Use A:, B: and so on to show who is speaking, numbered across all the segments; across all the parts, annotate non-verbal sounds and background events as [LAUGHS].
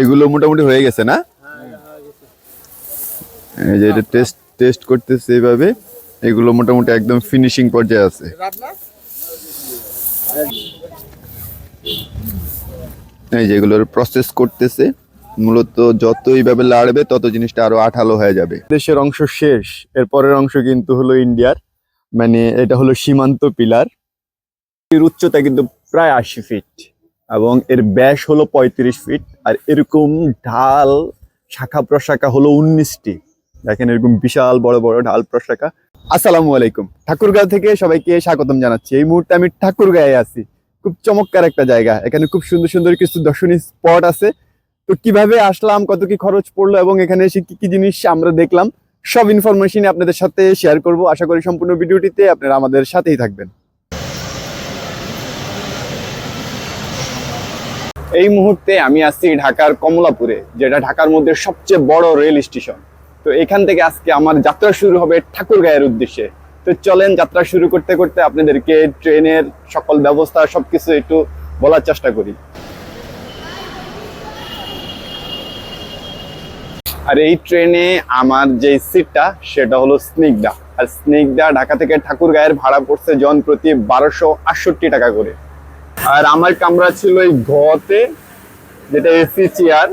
A: এগুলো মোটামুটি হয়ে গেছে না? এই যে এটা টেস্ট টেস্ট করতেছে এইভাবে। এগুলো মোটামুটি একদম ফিনিশিং পর্যায়ে আছে। এই যে এগুলোর প্রসেস করতেছে। মূলত যত এইভাবে লাড়বে, তত জিনিসটা আরও আঠালো হয়ে যাবে। দেশের অংশ শেষ। এর পরের অংশ কিন্তু হলো ইন্ডিয়ার। মানে এটা হলো সীমান্ত পিলার। এর উচ্চতা কিন্তু প্রায় আশি ফিট এবং এর ব্যাস হলো পঁয়ত্রিশ ফিট, আর এরকম ঢাল শাখা প্রশাখা হলো উনিশটি। দেখেন এরকম বিশাল বড় বড় ঢাল প্রশাখা। আসসালামু আলাইকুম। ঠাকুরগাঁও থেকে সবাইকে স্বাগতম জানাচ্ছি। এই মুহূর্তে আমি ঠাকুরগাঁয়ে আছি। খুব চমৎকার একটা জায়গা। এখানে খুব সুন্দর সুন্দর কিছু দর্শনীয় স্পট আছে। তো কীভাবে আসলাম, কত কি খরচ পড়ল এবং এখানে এসে কি কি জিনিস আমরা দেখলাম, সব ইনফরমেশন আপনাদের সাথে শেয়ার করব। আশা করি সম্পূর্ণ ভিডিওটিতে আপনারা আমাদের সাথেই থাকবেন। এই মুহূর্তে আমি আছি ঢাকার কমলাপুরে, যেটা ঢাকার মধ্যে সবচেয়ে বড় রেল স্টেশন। তো এখান থেকে আজকে আমার যাত্রা শুরু হবে ঠাকুরগাঁয়ের উদ্দেশ্যে। তো চলেন যাত্রা শুরু করতে করতে আপনাদেরকে ট্রেনের সকল ব্যবস্থা, সবকিছু একটু বলার চেষ্টা করি। আর এই ট্রেনে আমার যে সিটটা, সেটা হলো স্নিগ্ধা। আর স্নিগ্ধা ঢাকা থেকে ঠাকুরগাঁয়ের ভাড়া পড়ছে জন প্রতি বারোশো আটষট্টি টাকা করে। আর আমার কামরা ছিল এই ঘতে, যেটা এসি চেয়ার।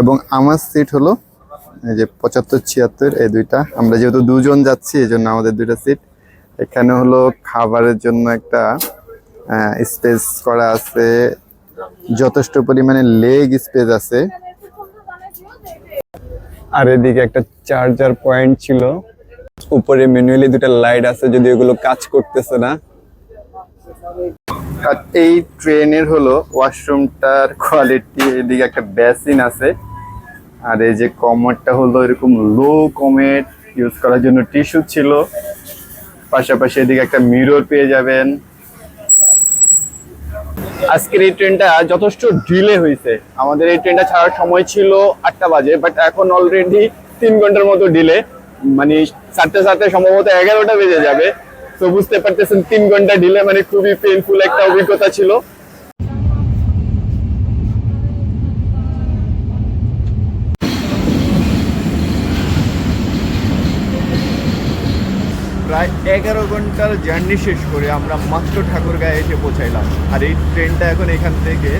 A: এবং আমার সিট হলো এই যে পঁচাত্তর, ছিয়াত্তর, এই দুইটা। আমরা যেহেতু দুজন যাচ্ছি, এই জন্য আমাদের দুইটা সিট এখানে হলো খাবারের জন্য একটা স্পেস করা আছে। যথেষ্ট পরিমাণে লেগ স্পেস আছে। আর এদিকে একটা চার্জার পয়েন্ট ছিল। উপরে ম্যানুয়ালি দুটো লাইট আছে, যদি এগুলো কাজ করতেছে না। এই ট্রেনের হলো ওয়াশরুমটার কোয়ালিটি এদিকে একটা বেসিন আছে। আর এই যে কমেটটা হলো এরকম লো কমেট ইউজ করার জন্য টিস্যু ছিল। পাশাপাশি এদিকে একটা মিরর পেয়ে যাবেন। আজকের এই ট্রেনটা যথেষ্ট ডিলে হয়েছে। আমাদের এই ট্রেনটা ছাড়ার সময় ছিল আটটা বাজে বাট এখন অলরেডি তিন ঘণ্টার মতো ডিলে মানে সাতটা সাতটা সম্ভবত এগারোটা বেজে যাবে। তো বুঝতে পারতেছেন, তিন ঘণ্টা ডিলে মানে খুবই পেইনফুল একটা অভিজ্ঞতা ছিল। প্রায় এগারো ঘণ্টার জার্নি শেষ করে আমরা মাত্র ঠাকুরগাঁয়ে এসে পৌঁছাইলাম। আর এই ট্রেনটা এখন এখান থেকে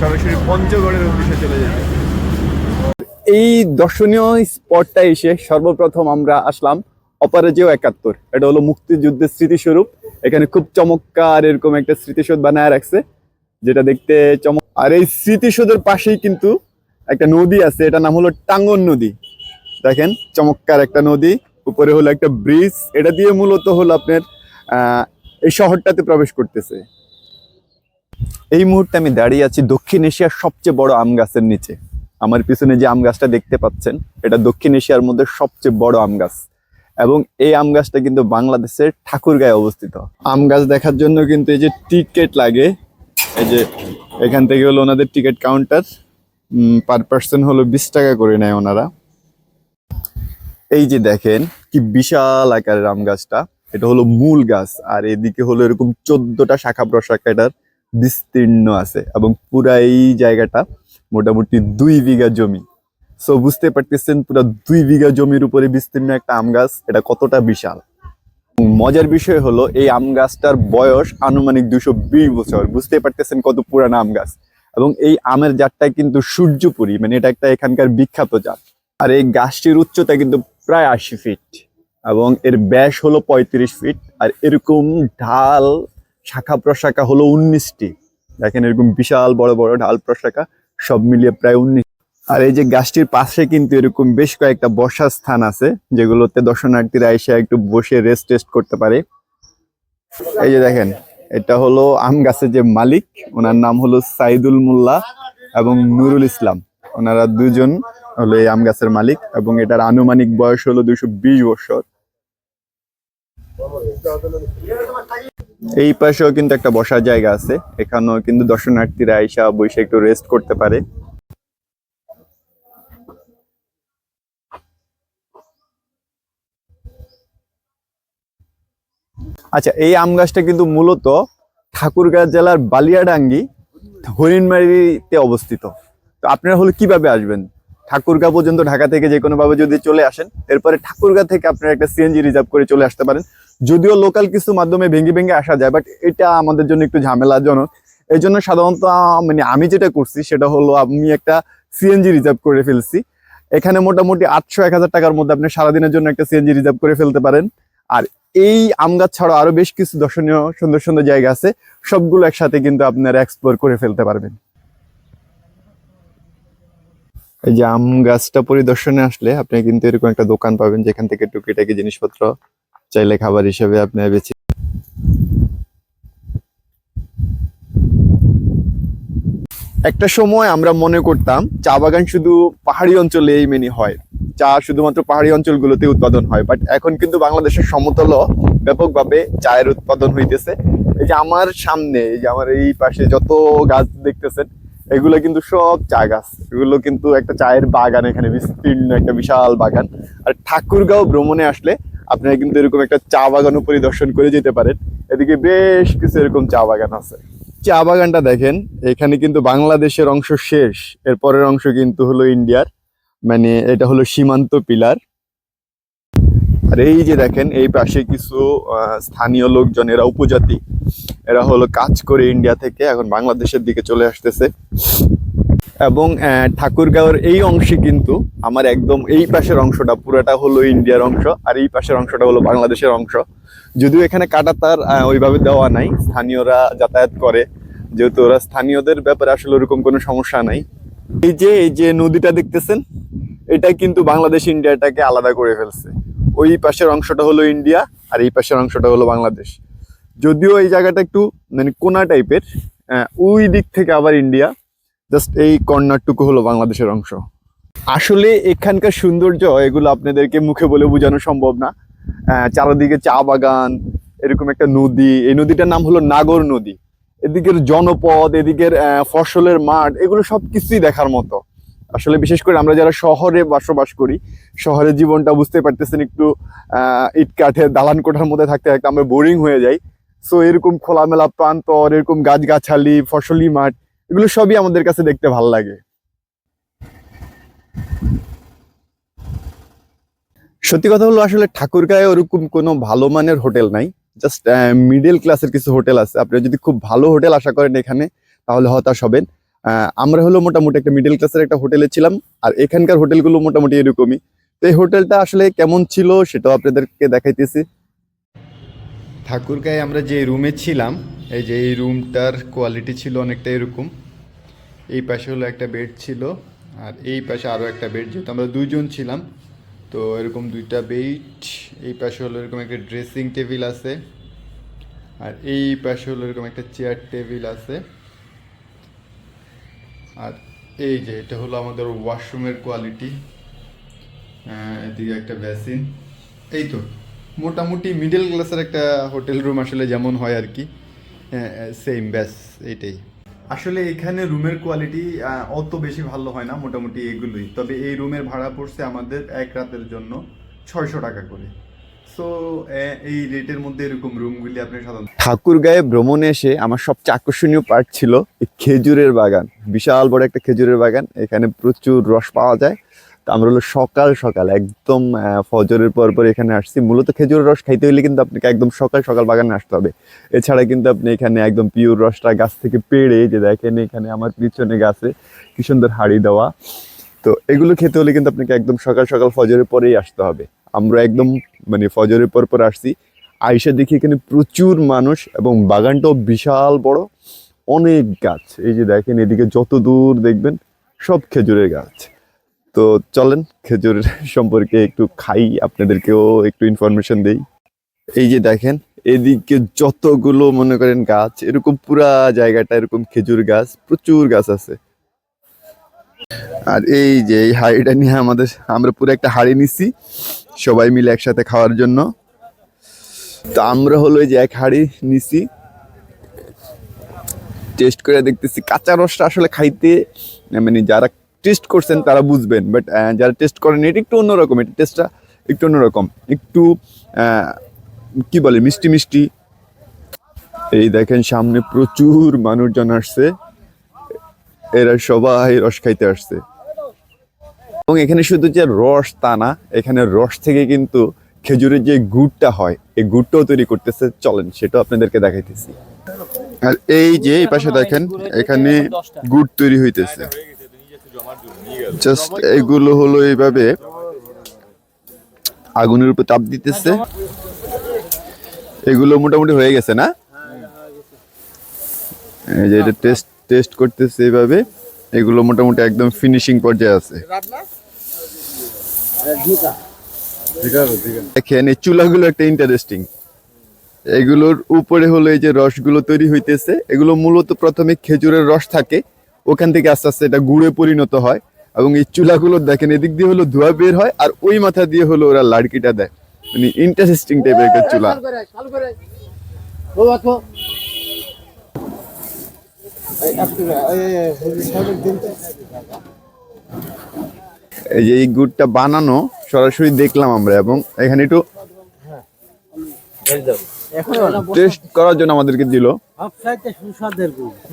A: সরাসরি পঞ্চগড়ের উদ্দেশ্যে চলে যাবে। এই দর্শনীয় স্পটটা এসে সর্বপ্রথম আমরা আসলাম অপরাজেয় একাত্তর। এটা হলো মুক্তিযুদ্ধের স্মৃতিস্বরূপ। এখানে খুব চমৎকার এরকম একটা স্মৃতিসৌধ বানায় রাখছে, যেটা দেখতে চমক আর এই স্মৃতিসৌধের পাশেই কিন্তু একটা নদী আছে এটা নাম হলো টাঙ্গন নদী। দেখেন, চমৎকার একটা নদী, উপরে হলো একটা ব্রিজ। এটা দিয়ে মূলত হলো আপনার এই শহরটাতে প্রবেশ করতেছে। এই মুহূর্তে আমি দাঁড়িয়ে আছি দক্ষিণ এশিয়ার সবচেয়ে বড় আম গাছের নিচে। আমার পিছনে যে আম গাছটা দেখতে পাচ্ছেন, এটা দক্ষিণ এশিয়ার মধ্যে সবচেয়ে বড় আম গাছ। এবং এই আম গাছটা কিন্তু বাংলাদেশের ঠাকুরগাঁয়ে অবস্থিত। আম গাছ দেখার জন্য কিন্তু এই যে টিকিট লাগে, এই যে এখান থেকে হলো ওনাদের টিকিট কাউন্টার পার পার্সন হলো বিশ টাকা করে নেয় ওনারা। এই যে দেখেন, কি বিশাল আকারের আম গাছটা। এটা হলো মূল গাছ, আর এদিকে হলো এরকম চোদ্দটা শাখা প্রশাখা এটার বিস্তীর্ণ আছে, এবং পুরা এই জায়গাটা মোটামুটি দুই বিঘা জমি। সো বুঝতে পারতেছেন পুরো দুই বিঘা জমির উপরে বিস্তীর্ণ একটা আম গাছ, এটা কতটা বিশাল? মজার বিষয় হলো, এই আম গাছটার বয়স আনুমানিক দুশো বছর। বুঝতে পারতেছেন কত পুরানো আম গাছ। এবং এই আমের জাতটা কিন্তু সূর্যপুরি মানে এটা একটা এখানকার বিখ্যাত জাত। আর এই গাছটির উচ্চতা কিন্তু প্রায় আশি ফিট এবং এর ব্যাস হলো পঁয়ত্রিশ ফিট। আর এরকম ঢাল শাখা প্রশাখা হলো উনিশটি। দেখেন এরকম বিশাল বড় বড় ঢাল প্রশাখা। সব মিলিয়ে প্রায় উনিশ। আর এই যে গাছটির পাশে কিন্তু এরকম বেশ কয়েকটা বসার স্থান আছে, যেগুলোতে দর্শনার্থীরা এসে একটু বসে রেস্ট টেস্ট করতে পারে। এই যে দেখেন, এটা হলো আম গাছের যে মালিক, ওনার নাম হলো সাইদুল মোল্লা এবং নুরুল ইসলাম। ওনারা দুজন হলো এই আম গাছের মালিক এবং এটার আনুমানিক বয়স হলো দুশো বিশ বছর। এই পাশেও কিন্তু একটা বসার জায়গা আছে। এখানেও কিন্তু দর্শনার্থীরা আইসা বসে একটু রেস্ট করতে পারে। আচ্ছা এই আম গাছটা কিন্তু মূলত ঠাকুরগাঁ জেলার বালিয়াডাঙ্গি, হরিণমারিতে অবস্থিত। তো আপনারা হলো কীভাবে আসবেন? ঠাকুরগাঁ পর্যন্ত ঢাকা থেকে যে কোনো ভাবে যদি চলে আসেন, এরপরে ঠাকুরগাঁ থেকে আপনারা একটা সিএনজি রিজার্ভ করে চলে আসতে পারেন। যদিও লোকাল কিছু মাধ্যমে ভেঙে ভেঙে আসা যায় বাট এটা আমাদের জন্য একটু ঝামেলাজনক। এই জন্য সাধারণত মানে আমি যেটা করছি, সেটা হলো আমি একটা সিএনজি রিজার্ভ করে ফেলছি। এখানে মোটামুটি আটশো এক হাজার টাকার মধ্যে আপনি সারাদিনের জন্য একটা সিএনজি রিজার্ভ করে ফেলতে পারেন। আর এই আম গাছ ছাড়াও আরও বেশ কিছু দর্শনীয়, সুন্দর সুন্দর জায়গা আছে। সবগুলো একসাথে কিন্তু আপনারা এক্সপ্লোর করে ফেলতে পারবেন। এই যে আম গাছটা পরিদর্শনে আসলে আপনি কিন্তু এরকম একটা দোকান পাবেন, যেখান থেকে টুকিটাকি জিনিসপত্র চাইলে খাবার হিসেবে আপনি বেছে একটা সময় আমরা মনে করতাম চা বাগান শুধু পাহাড়ি অঞ্চলে এই মেনি হয়। চা শুধুমাত্র পাহাড়ি অঞ্চলগুলোতে উৎপাদন হয় বাট এখন কিন্তু বাংলাদেশের সমতল ব্যাপকভাবে চায়ের উৎপাদন হইতেছে। এই যে আমার সামনে, এই যে আমার এই পাশে যত গাছ দেখতেছেন, এগুলো কিন্তু সব চা গাছ। এগুলো কিন্তু একটা চায়ের বাগান, এখানে বিস্তীর্ণ একটা বিশাল বাগান। আর ঠাকুরগাঁও ভ্রমণে আসলে আপনারা কিন্তু এরকম একটা চা বাগানও পরিদর্শন করে যেতে পারেন। এদিকে বেশ কিছু এরকম চা বাগান আছে। চা বাগানটা দেখেন, এখানে কিন্তু বাংলাদেশের অংশ শেষ এর পরের অংশ কিন্তু হলো ইন্ডিয়ার। মানে এটা হলো সীমান্ত পিলার। আর এই যে দেখেন, এই পাশে কিছু স্থানীয় লোকজন এরা উপজাতি, এরা হলো কাজ করে ইন্ডিয়া থেকে, এখন বাংলাদেশের দিকে চলে আসতেছে। এবং ঠাকুরগাঁওয়ের এই অংশে কিন্তু আমার একদম এই পাশের অংশটা পুরোটা হলো ইন্ডিয়ার অংশ আর এই পাশের অংশটা হলো বাংলাদেশের অংশ। যদিও এখানে কাটাতার ওইভাবে দেওয়া নাই, স্থানীয়রা যাতায়াত করে, যেহেতু ওরা স্থানীয়দের ব্যাপারে আসলে ওরকম কোনো সমস্যা নাই। এই যে এই যে নদীটা দেখতেছেন, এটা কিন্তু বাংলাদেশ ইন্ডিয়াটাকে আলাদা করে ফেলছে। ওই পাশের অংশটা হলো ইন্ডিয়া আর এই পাশের অংশটা হলো বাংলাদেশ। যদিও এই জায়গাটা একটু মানে কোনা টাইপের ওই দিক থেকে আবার ইন্ডিয়া। জাস্ট এই কর্নারটুকু হলো বাংলাদেশের অংশ। আসলে এখানকার সৌন্দর্য, এগুলো আপনাদেরকে মুখে বলে বোঝানো সম্ভব না। চারদিকে চা বাগান, এরকম একটা নদী। এই নদীটার নাম হলো নাগর নদী। এদিকের জনপদ, এদিকের ফসলের মাঠ, এগুলো সব কিছুই দেখার মতো। আসলে বিশেষ করে আমরা যারা শহরে বসবাস করি, শহরের জীবনটা বুঝতে পারতেছেন একটু ইট কাঠের দালান কোঠার মধ্যে থাকতে থাকতে আমরা বোরিং হয়ে যাই। সো এরকম খোলামেলা প্রান্তর, এরকম গাছগাছালি, ফসলি মাঠ এগুলো সবই আমাদের কাছে দেখতে ভালো লাগে। সত্যি কথা হলো, আসলে ঠাকুরগাঁয়ে ওরকম কোনো ভালো মানের হোটেল নাই। জাস্ট মিডল ক্লাসের কিছু হোটেল আছে। আপনি যদি খুব ভালো হোটেল আশা করেন এখানে, তাহলে হতাশ হবেন। আমরা হলো মোটামুটি একটা মিডল ক্লাসের একটা হোটেলে ছিলাম, আর এখানকার হোটেলগুলো মোটামুটি এরকমই। তো এই হোটেলটা আসলে কেমন ছিল সেটাও আপনাদেরকে দেখাইতেছি। ঠাকুরগাঁয়ে আমরা যে রুমে ছিলাম, এই যে এই রুমটার কোয়ালিটি ছিল অনেকটা এরকম। এই পাশে হলো একটা বেড ছিল আর এই পাশে আরও একটা বেড যেহেতু আমরা দুইজন ছিলাম, তো এরকম দুইটা বেড এই পাশে হলো এরকম একটা ড্রেসিং টেবিল আছে আর এই পাশে হলো এরকম একটা চেয়ার টেবিল আছে। আর এই যে এটা হলো আমাদের ওয়াশরুমের কোয়ালিটি এদিকে একটা বেসিন এই তো। মোটামুটি মিডল ক্লাসের একটা হোটেল রুম আসলে যেমন হয় আর কি সেম ব্যাস এইটাই আসলে এখানে রুমের কোয়ালিটি অত বেশি ভালো হয় না মোটামুটি এগুলোই। তবে এই রুমের ভাড়া পড়ছে আমাদের এক রাতের জন্য ছয়শো টাকা করে। সো এই রেটের মধ্যে এরকম রুমগুলি আপনি সাধারণত ঠাকুরগাঁয়ে ভ্রমণে এসে আমার সবচেয়ে আকর্ষণীয় পার্ট ছিল এই খেজুরের বাগান। বিশাল বড় একটা খেজুরের বাগান। এখানে প্রচুর রস পাওয়া যায়। আমরা হলো সকাল সকাল, একদম ফজরের পর পর এখানে আসছি। মূলত খেজুরের রস খাইতে হলে কিন্তু আপনাকে একদম সকাল সকাল বাগানে আসতে হবে। এছাড়া কিন্তু আপনি এখানে একদম পিওর রসটা গাছ থেকে পেড়ে যে দেখেন এখানে আমার পিছনে গাছে কি সুন্দর হাড়ি দেওয়া। তো এগুলো খেতে হলে কিন্তু আপনাকে একদম সকাল সকাল ফজরের পরেই আসতে হবে। আমরা একদম মানে ফজরের পর পর আসছি। আইসা দেখি এখানে প্রচুর মানুষ এবং বাগানটাও বিশাল বড়। অনেক গাছ, এই যে দেখেন এদিকে যত দূর দেখবেন সব খেজুরের গাছ। তো চলেন খেজুরের [LAUGHS] সম্পর্কে একটু খাই, আপনাদেরকেও একটু ইনফরমেশন দেই। এই যে দেখেন, এদিকে যতগুলো মনে করেন গাছ, এরকম পুরা জায়গাটা এরকম খেজুর গাছ, প্রচুর গাছ আছে। আর এই যে এই হাড়িটা নিয়ে আমাদের, আমরা পুরো একটা হাড়ি নিছি, সবাই মিলে একসাথে খাওয়ার জন্য। তো আমরা হলো যে এক হাড়ি নিছি। টেস্ট করে দেখতেছি, কাঁচা রসটা আসলে খাইতে মানে যারা টেস্ট করছেন তারা বুঝবেন বাট যারা টেস্ট করেন এটা একটু অন্যরকম, এটা টেস্টটা একটু অন্যরকম, একটু কি বলে, মিষ্টি মিষ্টি। এই দেখেন, সামনে প্রচুর মানুষজন আসছে, এরা সবাই রস খাইতে আসছে। এবং এখানে শুধু যে রস তা না, এখানে রস থেকে কিন্তু খেজুরের যে গুড়টা হয়, এই গুড়টাও তৈরি করতেছে, চলেন সেটাও আপনাদেরকে দেখাইতেছি। আর এই যে এই পাশে দেখেন, এখানে গুড় তৈরি হইতেছে। জাস্ট এগুলো হলো এইভাবে আগুনের উপর তাপ দিতেছে। এগুলো মোটামুটি হয়ে গেছে না? এই যে এটা টেস্ট টেস্ট করতেছে এইভাবে। এগুলো মোটামুটি একদম ফিনিশিং পর্যায়ে আছে। দেখেন, এই চুলাগুলো একটা ইন্টারেস্টিং এগুলোর উপরে হলো এই যে রসগুলো তৈরি হইতেছে। এগুলো মূলত প্রথমে খেজুরের রস থাকে। ওখান থেকে আস্তে আস্তে এটা গুড়ে পরিণত হয় এবং এই চুলাগুলো দেখেন এদিক দিয়ে হলো ধোয়া বের হয় আর ওই মাথা দিয়ে হলো ওরা লাড়কিটা দেয়। মানে ইন্টারেস্টিং টাইপের একটা চুলা। এই যে এই গুড়টা বানানো সরাসরি দেখলাম আমরা এবং এখানে একটু টেস্ট করার জন্য আমাদেরকে দিল।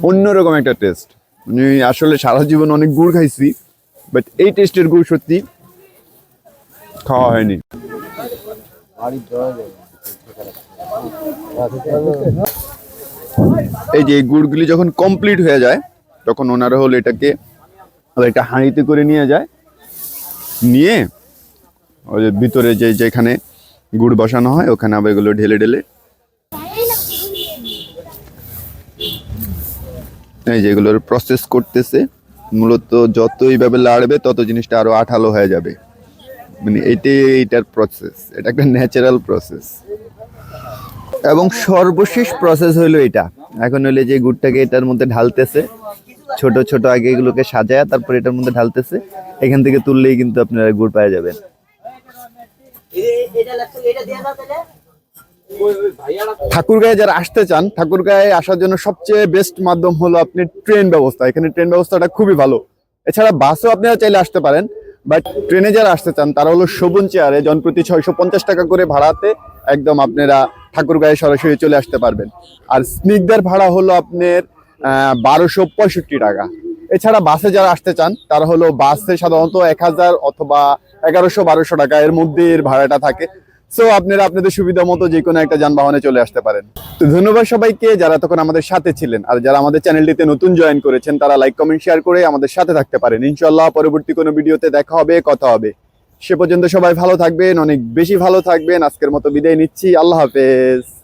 A: অন্যরকম একটা টেস্ট মানে আসলে সারা জীবন অনেক গুড় খাইছি বাট এই টেস্টের গুড় সত্যি খাওয়া হয়নি। এই যে গুড়গুলি যখন কমপ্লিট হয়ে যায়, তখন ওনারা হলো এটাকে একটা হাঁড়িতে করে নিয়ে যায়, নিয়ে ওই যে ভিতরে যে যেখানে গুড় বসানো হয়, ওখানে আবার এগুলো ঢেলে ঢেলে এই যে প্রসেস করতেছে, মূলত যত এইভাবে লাড়বে, তত জিনিসটা আরও আঠালো হয়ে যাবে। মানে এটাই এইটার প্রসেস এটা একটা ন্যাচারাল প্রসেস এবং সর্বশেষ প্রসেস হলো এটা। এখন হলে যে গুড়টাকে এটার মধ্যে ঢালতেছে, ছোট ছোট আগে এগুলোকে সাজায় তারপর এটার মধ্যে ঢালতেছে, এখান থেকে তুললেই কিন্তু আপনারা গুড় পাওয়া যাবেন। ঠাকুরগাঁয়ে যারা আসতে চান, ঠাকুরগাঁয়ে আসার জন্য সবচেয়ে বেস্ট মাধ্যম হলো আপনি ট্রেন ব্যবস্থা। এখানে ট্রেন ব্যবস্থাটা খুবই ভালো। এছাড়া বাসও আপনারা চাইলে আসতে পারেন বাট ট্রেনে যারা আসতে চান, তারা হলো শোভন চেয়ারে জনপ্রতি ছয়শো পঞ্চাশ টাকা করে ভাড়াতে একদম আপনারা ঠাকুরগাঁয়ে সরাসরি চলে আসতে পারবেন। আর স্নিগ্ধার ভাড়া হলো আপনার বারোশো পঁয়ষট্টি টাকা। এছাড়া বাসে যারা আসতে চান, তারা হলো বাসে সাধারণত এক হাজার অথবা এগারোশো বারোশো টাকা এর মধ্যে এর ভাড়াটা থাকে। সো আপনারা আপনাদের সুবিধা মতো যে কোনো একটা যানবাহনে চলে আসতে পারেন। তো ধন্যবাদ সবাইকে যারা তখন আমাদের সাথে ছিলেন। আর যারা আমাদের চ্যানেলটিতে নতুন জয়েন করেছেন, তারা লাইক, কমেন্ট, শেয়ার করে আমাদের সাথে থাকতে পারেন। ইনশাল্লাহ পরবর্তী কোনো ভিডিওতে দেখা হবে, কথা হবে। সে পর্যন্ত সবাই ভালো থাকবেন, অনেক বেশি ভালো থাকবেন। আজকের মতো বিদায় নিচ্ছি। আল্লাহ হাফেজ।